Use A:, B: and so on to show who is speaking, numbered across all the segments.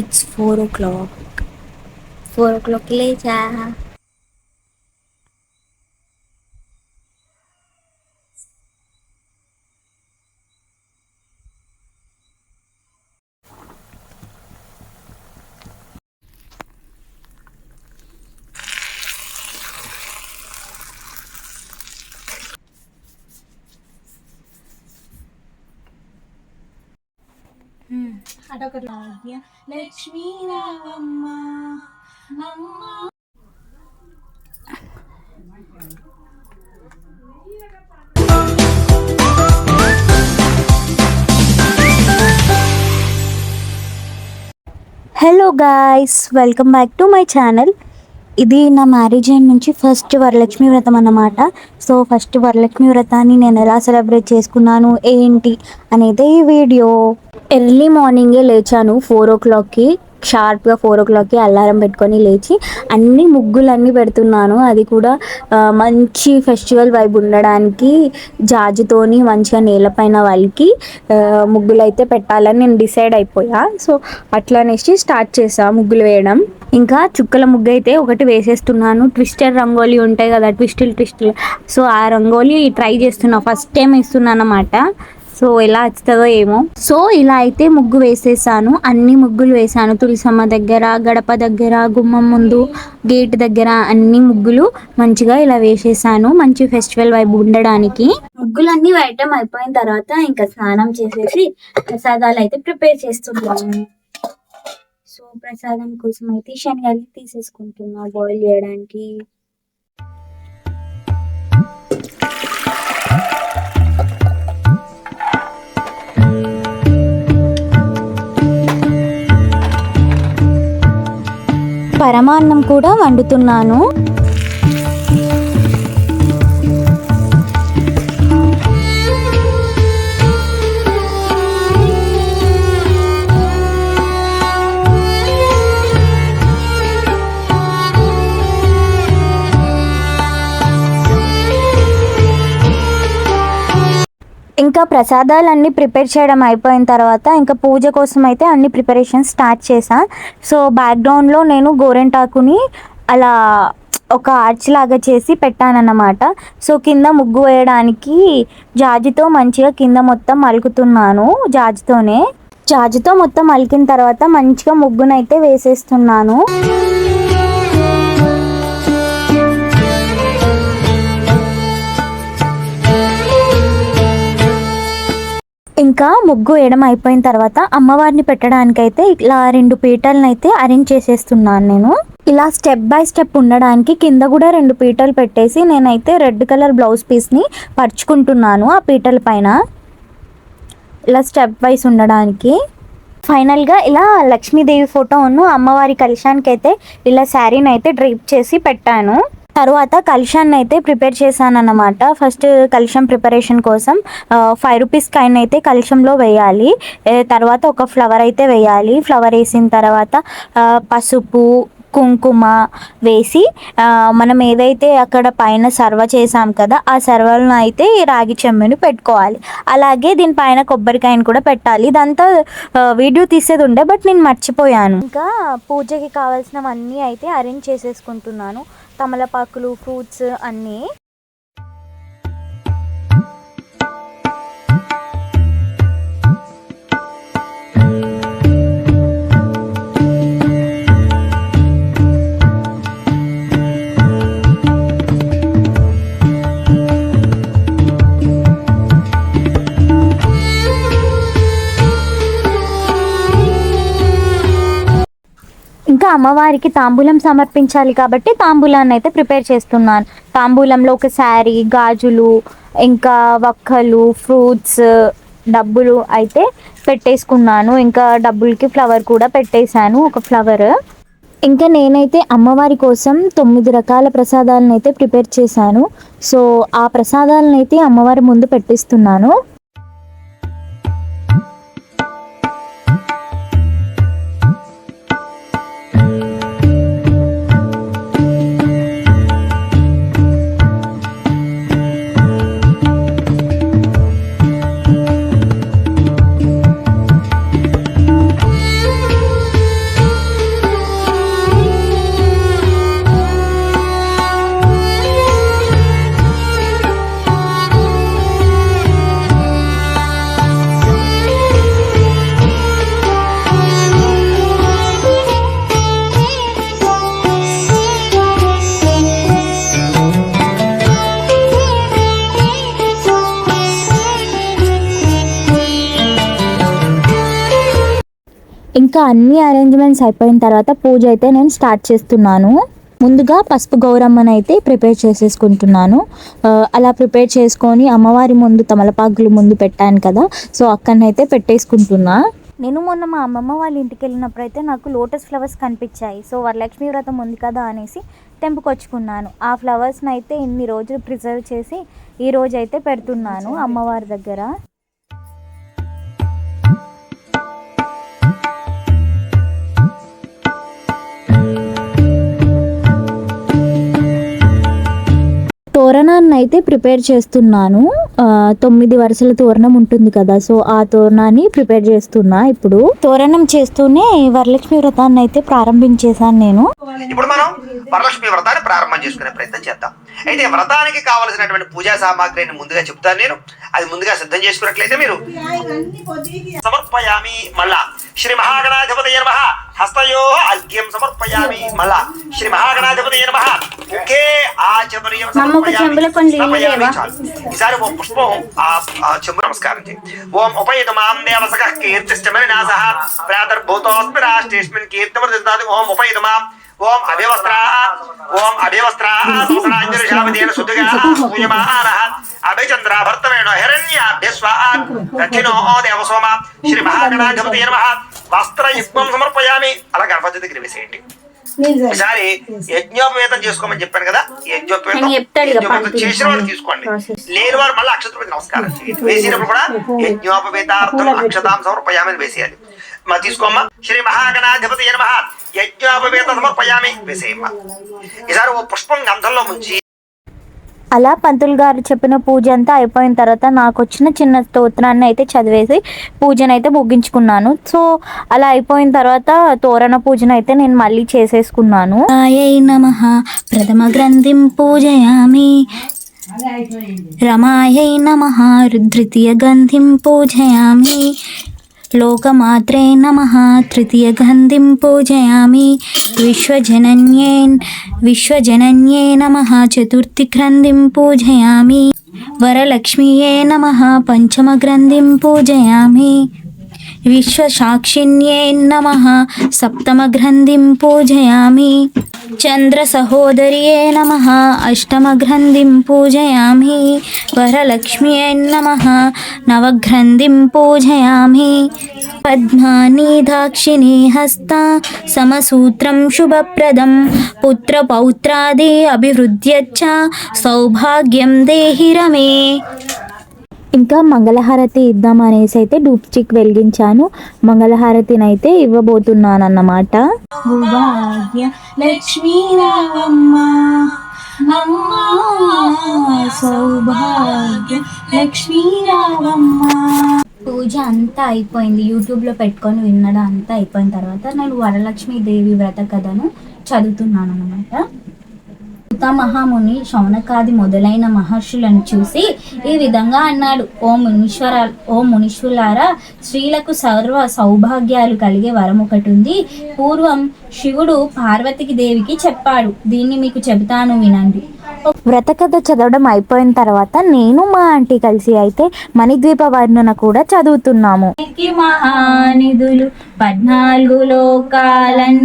A: It's four o'clock four ఓ అటొక లేచా
B: అదొకటి లక్ష్మీ రావమ్మ అమ్మ.
A: Hello guys welcome back to my channel ఇది నా మ్యారేజ్ అయిన నుంచి ఫస్ట్ వరలక్ష్మి వ్రతం అన్నమాట. సో ఫస్ట్ వరలక్ష్మి వ్రతాన్ని నేను ఎలా సెలబ్రేట్ చేసుకున్నాను ఏంటి అనేది ఈ వీడియో. ఎర్లీ మార్నింగే లేచాను ఫోర్ ఓ క్లాక్కి. షార్ప్గా ఫోర్ ఓ క్లాక్కి అలారం పెట్టుకొని లేచి అన్ని ముగ్గులన్నీ పెడుతున్నాను. అది కూడా మంచి ఫెస్టివల్ వైబ్ ఉండడానికి జాజితోని మంచిగా నేలపైన వాళ్ళకి ముగ్గులు అయితే పెట్టాలని నేను డిసైడ్ అయిపోయా. సో అట్లా అనేసి స్టార్ట్ చేసా ముగ్గులు వేయడం. ఇంకా చుక్కల ముగ్గు అయితే ఒకటి వేసేస్తున్నాను. ట్విస్టర్ రంగోలీ ఉంటాయి కదా ట్విస్టులు ట్విస్టులు. సో ఆ రంగోలీ ట్రై చేస్తున్నా. ఫస్ట్ టైం వేస్తున్నాను అన్నమాట. సో ఎలా వస్తుందో ఏమో. సో ఇలా అయితే ముగ్గు వేసేసాను. అన్ని ముగ్గులు వేసాను. తులసమ్మ దగ్గర గడప దగ్గర గుమ్మం ముందు గేట్ దగ్గర అన్ని ముగ్గులు మంచిగా ఇలా వేసేసాను. మంచి ఫెస్టివల్ వైబ్ ఉండడానికి. ముగ్గులన్నీ వేయటం అయిపోయిన తర్వాత ఇంకా స్నానం చేసేసి ప్రసాదాలు అయితే ప్రిపేర్ చేస్తున్నాను. సో ప్రసాదం కోసం అయితే శనగలు తీసేసుకుంటున్నా. బాయిల్ చేయడానికి. పరమాన్నం కూడా వండుతున్నాను. ఇంకా ప్రసాదాలన్నీ ప్రిపేర్ చేయడం అయిపోయిన తర్వాత ఇంకా పూజ కోసం అయితే అన్ని ప్రిపరేషన్ స్టార్ట్ చేశాను సో బ్యాక్గ్రౌండ్లో నేను గోరెంటాకుని అలా ఒక ఆర్చ్ లాగా చేసి పెట్టానన్నమాట. సో కింద ముగ్గు వేయడానికి జాజితో మంచిగా కింద మొత్తం అలుకుతున్నాను జాజితోనే. జాజితో మొత్తం అలికిన తర్వాత మంచిగా ముగ్గునైతే వేసేస్తున్నాను. ఇంకా ముగ్గు వేయడం అయిపోయిన తర్వాత అమ్మవారిని పెట్టడానికైతే ఇలా రెండు పీటలను అయితే అరేంజ్ చేసేస్తున్నాను నేను. ఇలా స్టెప్ బై స్టెప్ ఉండడానికి కింద కూడా రెండు పీటలు పెట్టేసి నేనైతే రెడ్ కలర్ బ్లౌజ్ పీస్ని పరుచుకుంటున్నాను ఆ పీటల పైన. ఇలా స్టెప్ వైస్ ఉండడానికి. ఫైనల్గా ఇలా లక్ష్మీదేవి ఫోటోను అమ్మవారి కలశానికి అయితే ఇలా శారీని అయితే డ్రీప్ చేసి పెట్టాను. తర్వాత కలిషాన్ని అయితే ప్రిపేర్ చేశాను అనమాట ఫస్ట్ కలశం ప్రిపరేషన్ కోసం ఫైవ్ రూపీస్ కాయిన్ అయితే కలశంలో వేయాలి. తర్వాత ఒక ఫ్లవర్ అయితే వేయాలి. ఫ్లవర్ వేసిన తర్వాత పసుపు కుంకుమ వేసి మనం ఏదైతే అక్కడ పైన సర్వ చేసాం కదా ఆ సర్వలను అయితే రాగి చెమ్మిని పెట్టుకోవాలి. అలాగే దీనిపైన కొబ్బరికాయను కూడా పెట్టాలి. ఇదంతా వీడియో తీసేది ఉండే బట్ నేను మర్చిపోయాను. ఇంకా పూజకి కావాల్సినవన్నీ అయితే అరేంజ్ చేసేసుకుంటున్నాను. తమలపాకులు ఫ్రూట్స్ అన్నీ అమ్మవారికి తాంబూలం సమర్పించాలి కాబట్టి తాంబూలాన్ని అయితే ప్రిపేర్ చేస్తున్నాను. తాంబూలంలో ఒక శారీ గాజులు ఇంకా వక్కలు ఫ్రూట్స్ డబ్బులు అయితే పెట్టేసుకున్నాను. ఇంకా డబ్బులకి ఫ్లవర్ కూడా పెట్టేశాను ఒక ఫ్లవర్. ఇంకా నేనైతే అమ్మవారి కోసం తొమ్మిది రకాల ప్రసాదాలను అయితే ప్రిపేర్ చేశాను. సో ఆ ప్రసాదాలను అయితే అమ్మవారి ముందు పెట్టిస్తున్నాను. ఇంకా అన్ని అరేంజ్మెంట్స్ అయిపోయిన తర్వాత పూజ అయితే నేను స్టార్ట్ చేస్తున్నాను. ముందుగా పసుపు గౌరమ్మను అయితే ప్రిపేర్ చేసేసుకుంటున్నాను. అలా ప్రిపేర్ చేసుకొని అమ్మవారి ముందు తమలపాకులు ముందు పెట్టాను కదా సో అక్కడనైతే పెట్టేసుకుంటున్నా. నేను మొన్న మా అమ్మమ్మ వాళ్ళ ఇంటికి వెళ్ళినప్పుడు అయితే నాకు లోటస్ ఫ్లవర్స్ కనిపించాయి. సో వరలక్ష్మి వ్రతం ఉంది కదా అనేసి తెంపుకొచ్చుకున్నాను. ఆ ఫ్లవర్స్ని అయితే ఇన్ని రోజులు ప్రిజర్వ్ చేసి ఈ రోజు అయితే పెడుతున్నాను అమ్మవారి దగ్గర. తోరణాన్ని అయితే ప్రిపేర్ చేస్తున్నాను. తొమ్మిది వరుసల తోరణం ఉంటుంది కదా సో ఆ తోరణాన్ని ప్రిపేర్ చేస్తున్నా ఇప్పుడు. తోరణం చేస్తూనే వరలక్ష్మి వ్రతాన్ని అయితే ప్రారంభించేశాను నేను.
C: ఇప్పుడు మనం వరలక్ష్మి వ్రతాన్ని ప్రారంభం చేసుకునే ప్రయత్నం చేద్దాం. అయితే వ్రతానికి కావలసినటువంటి పూజా సామాగ్రిని ముందుగా చెప్తాను నేను. అది ముందుగా సిద్ధం చేసుకున్నట్లయితే మీరు సమర్పయామి మళ్ళా. శ్రీ మహాగణాధిపతి నమ హస్తయో అర్ఘ్యం సమర్పయామి మళ్ళా శ్రీ మహాగణాధిపతి నమ ఒకే? చాలు. ఈసారి ఓ పుష్పం ఆ చెంబు నమస్కారం ఓం ఉపయుతమాం దేవసక కీర్తిష్టమని నాస ప్రాతర్భూతోస్మి రాష్ట్రేస్మిన్ కీర్తిమృతాది ఓం ఉపయుతమాం ఓం అభివస్త్రా ఓం అభివస్త్రా సహస్రాంజలిషామదేన శుద్ధిగా పూయమానః అభిచంద్రాభర్తమేణ హిరణ్యాభ్యస్వాన్ దక్షిణో దేవసోమ శ్రీ మహాగణాధిపతి నమః వస్త్రయుగ్మం సమర్పయామి అలా గణపతి దగ్గర వేసేయండి ఈసారి యజ్ఞోపవేతం చేసుకోమని చెప్పాను కదా యజ్ఞోపవేతం. చేసిన వాళ్ళు తీసుకోండి. లేని వారు మళ్ళీ అక్షతపతి నమస్కారం వేసినప్పుడు కూడా యజ్ఞోపవేతార్థం అక్షతాం సమర్పయామని వేసేయాలి. మా తీసుకోమ్మా. శ్రీ మహాగణాధిపతి నమ. యజ్ఞోపవేత సమర్పయామి. వేసేయమ్మా. ఈసారి ఓ పుష్పం గంధంలో ముంచి
A: అలా పంతులు గారు చెప్పిన పూజ అంతా అయిపోయిన తర్వాత నాకు వచ్చిన చిన్న స్తోత్రాన్ని అయితే చదివేసి పూజను అయితే ముగించుకున్నాను. సో అలా అయిపోయిన తర్వాత తోరణ పూజను అయితే నేను మళ్ళీ చేసేసుకున్నాను. నమ. ప్రథమ గ్రంథిం పూజయామి. రమాయై నమ. రుద్రితీయ గంధిం పూజయామి. లోకమాత్రే నమ తృతీయ గంధిం పూజయామి విశ్వజనన్యే విశ్వజనన్యే నమ చతుర్థి గ్రంథిం పూజయామి వరలక్ష్మీయే నమ పంచమ గ్రంథిం పూజయామి విశ్వసాక్షిణ్యే నమ సప్తమ గ్రంథిం పూజయామి చంద్రసహోదర్యే నమ అష్టమ గ్రంథిం పూజయామి వరలక్ష్మ్యే నమ నవగ్రంథిం పూజయామి పద్మాని హస్త సమసూత్రం శుభప్రదం పుత్రపౌత్రాది అభివృద్ధ్యచ్చ సౌభాగ్యం దేహి రమే ఇంకా మంగళహారతి ఇద్దాం అనేసి అయితే డూప్ స్టిక్ వెలిగించాను మంగళహారతిని అయితే ఇవ్వబోతున్నాను అన్నమాట పూజ అంతా అయిపోయింది. యూట్యూబ్లో పెట్టుకొని వినడం అంతా అయిపోయిన తర్వాత నేను వరలక్ష్మి దేవి వ్రత కథను చదువుతున్నాను అనమాట మహాముని శౌనకాది మొదలైన మహర్షులను చూసి ఈ విధంగా అన్నాడు. ఓ మునీశ్వర ఓ మునీశ్వరులారా స్త్రీలకు సర్వ సౌభాగ్యాలు కలిగే వరం ఒకటి ఉంది. పూర్వం శివుడు పార్వతికి దేవికి చెప్పాడు. దీన్ని మీకు చెబుతాను వినండి. వ్రత కథ చదవడం అయిపోయిన తర్వాత నేను మా ఆంటీ కలిసి అయితే మణిద్వీప వర్ణన కూడా చదువుతున్నాము. మహానిధులు పద్నాలుగు లోకాలన్నిటిపైన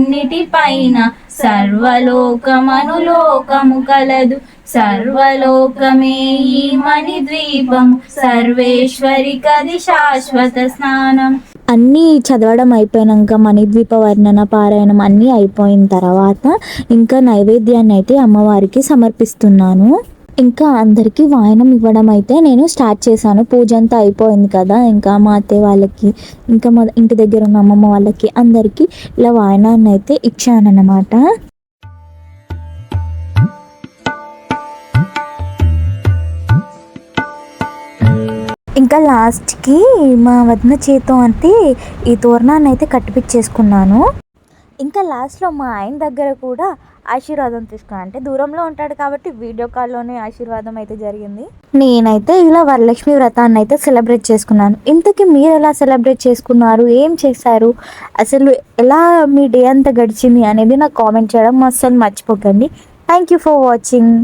A: సర్వలోకమనులోకము కలదు. సర్వలోకమే ఈ మణి ద్వీపం సర్వేశ్వరి కది శాశ్వత స్నానం. అన్నీ చదవడం అయిపోయాక మణిద్వీప వర్ణన పారాయణం అన్నీ అయిపోయిన తర్వాత ఇంకా నైవేద్యాన్ని అయితే అమ్మవారికి సమర్పిస్తున్నాను. ఇంకా అందరికీ వాయనం ఇవ్వడం అయితే నేను స్టార్ట్ చేశాను. పూజ అంతా అయిపోయింది కదా ఇంకా మా అత్తయ్య వాళ్ళకి ఇంకా మా ఇంటి దగ్గర ఉన్న అమ్మమ్మ వాళ్ళకి అందరికీ ఇలా వాయనాన్ని అయితే ఇచ్చానన్నమాట. ఇంకా లాస్ట్కి మా వదిన చేతో అంటే ఈ తోరణాన్ని అయితే కట్టిపిచ్చేసుకున్నాను. ఇంకా లాస్ట్లో మా ఆయన దగ్గర కూడా ఆశీర్వాదం తీసుకున్నాను అంటే దూరంలో ఉంటాడు కాబట్టి వీడియో కాల్లోనే ఆశీర్వాదం అయితే జరిగింది. నేనైతే ఇలా వరలక్ష్మి వ్రతాన్ని అయితే సెలబ్రేట్ చేసుకున్నాను. ఇంతకీ మీరు ఎలా సెలబ్రేట్ చేసుకున్నారు? ఏం చేశారు? అసలు ఎలా మీ డే అంతా గడిచింది అనేది నాకు కామెంట్ చేయడం అస్సలు మర్చిపోకండి. Thank you for watching.